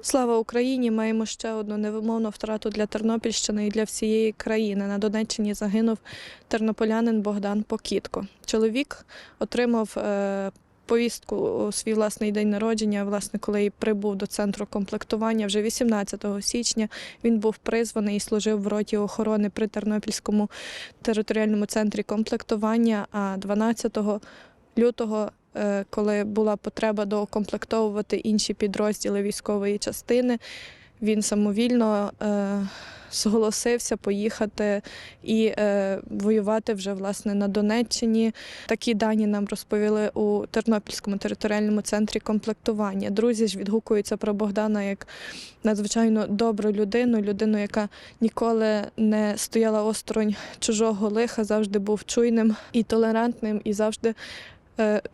Слава Україні! Маємо ще одну невимовну втрату для Тернопільщини і для всієї країни. На Донеччині загинув тернополянин Богдан Покітко. Чоловік отримав е, повістку у свій власний день народження, власне, коли прибув до центру комплектування вже 18 січня. Він був призваний і служив в роті охорони при Тернопільському територіальному центрі комплектування. А 12 лютого, коли була потреба доукомплектовувати інші підрозділи військової частини, він самовільно е, зголосився поїхати і е, воювати вже власне на Донеччині. Такі дані нам розповіли у Тернопільському територіальному центрі комплектування. Друзі ж відгукуються про Богдана як надзвичайно добру людину, людину, яка ніколи не стояла осторонь чужого лиха, завжди був чуйним і толерантним, і завжди е,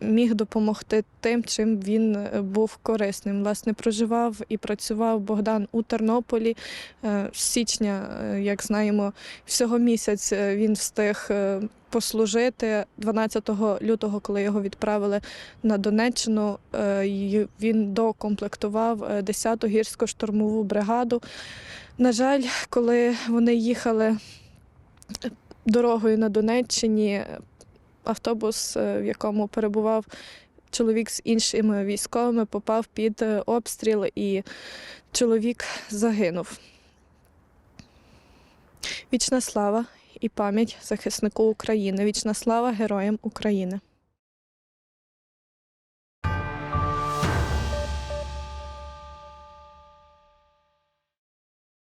міг допомогти тим, чим він е, був корисним. Власне, проживав і працював Богдан у Тернополі. Е, З січня, е, як знаємо, всього місяць е, він встиг е, послужити. 12 лютого, коли його відправили на Донеччину, е, він докомплектував е, 10-ту гірсько-штурмову бригаду. На жаль, коли вони їхали дорогою на Донеччині, автобус, е, в якому перебував чоловік з іншими військовими, попав під е, обстріл і чоловік загинув. Вічна слава і пам'ять захиснику України. Вічна слава героям України.